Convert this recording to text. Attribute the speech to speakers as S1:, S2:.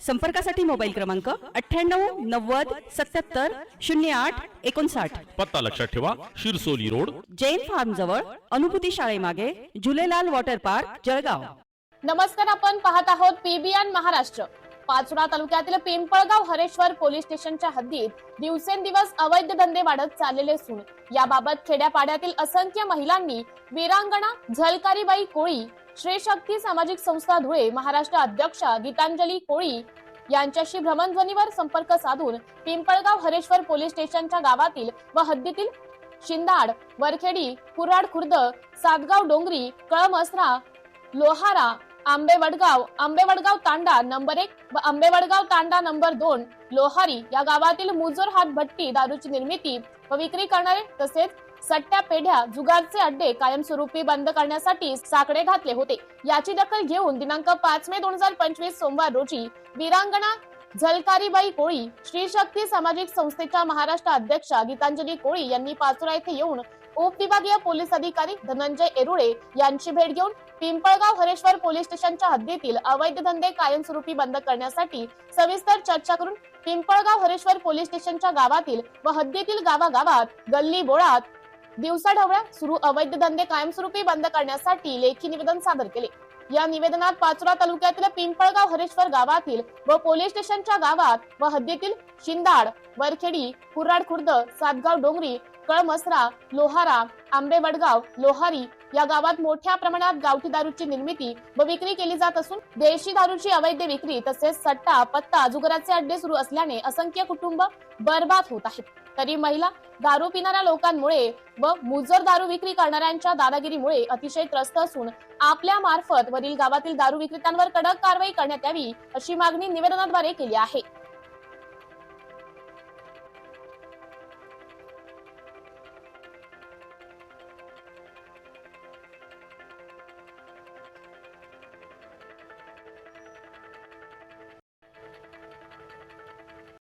S1: संपर्कासाठी मोबाईल क्रमांक अठ्ठ्याण्णव नव्वद सत्याहत्तर शून्य आठ एकोणसाठ.
S2: पत्ता लक्षात ठेवा शिरसोली रोड.
S1: जैन फार्म जवळ अनुभूती शाळेमागे झुलेलाल वॉटर पार्क जळगाव.
S3: नमस्कार आपण पाहत आहोत पीबीएन महाराष्ट्र. पाचोरा तालुक्यातील पिंपळगाव हरेश्वर पोलीस स्टेशनच्या हद्दीत दिवसेंदिवस अवैध धंदे वाढत चाललेले असून याबाबत खेड्यापाड्यातील असंख्य महिलांनी वीरांगणा झलकारीबाई कोळी श्रेशक्ती सामाजिक संस्था धुळे महाराष्ट्र अध्यक्षा गीतांजली कोळी यांच्याशी भ्रमणध्वनीवर संपर्क साधून पिंपळगाव हरेश्वर पोलीस स्टेशनच्या गावातील व हद्दीतील शिंदाड वरखेडी कुराड खुर्द सातगाव डोंगरी कळमसरा लोहारा आंबेवडगाव आंबेवडगाव तांडा नंबर एक व आंबेवडगाव तांडा नंबर दोन लोहारी या गावातील मुजोर हात भट्टी दारूची निर्मिती व विक्री करणारे तसेच सट्ट्या पेढ्या जुगारचे अड्डे कायमस्वरूपी बंद करण्यासाठी साकडे घातले होते. याची दखल घेऊन दिनांक पाच मे दोन हजार पंचवीस सोमवार रोजी वीरांगणा झलकारीबाई कोळी श्री शक्ती सामाजिक संस्थेच्या महाराष्ट्र अध्यक्षा गीतांजली कोळी यांनी पाचोरा येथे येऊन उपविभागीय पोलीस अधिकारी धनंजय एरुळे यांची भेट घेऊन पिंपळगाव हरेश्वर पोलीस स्टेशनच्या हद्दीतील अवैध धंदे कायमस्वरूपी बंद करण्यासाठी सविस्तर चर्चा करून पिंपळगाव हरेश्वर पोलीस स्टेशनच्या गावातील व हद्दीतील गावागावात गल्ली बोळात दिवसाढवळ्या सुरू अवैध धंदे कायमस्वरूपी बंद करण्यासाठी लेखी निवेदन सादर केले. या निवेदनात पाचोरा तालुक्यातील पिंपळगाव हरेश्वर गावातील व पोलीस स्टेशनच्या गावात व हद्दीतील शिंदाड वरखेडी कुर्राड खुर्द सातगाव डोंगरी कळमसरा लोहारा आंबेवडगाव लोहारी या गावात मोठ्या प्रमाणात गावठी दारूची निर्मिती व विक्री केली जात असून देशी दारूची अवैध विक्री तसेच सट्टा पत्ता जुगराचे अड्डे सुरू असल्याने असंख्य कुटुंब बर्बाद होत आहेत. तरी महिला दारू पिणाऱ्या लोकांमुळे व मुजर दारू विक्री करणाऱ्यांच्या दादागिरीमुळे अतिशय त्रस्त असून आपल्या मार्फत वरील गावातील दारू विक्रेत्यांवर कडक कारवाई करण्यात यावी अशी मागणी निवेदनाद्वारे केली आहे.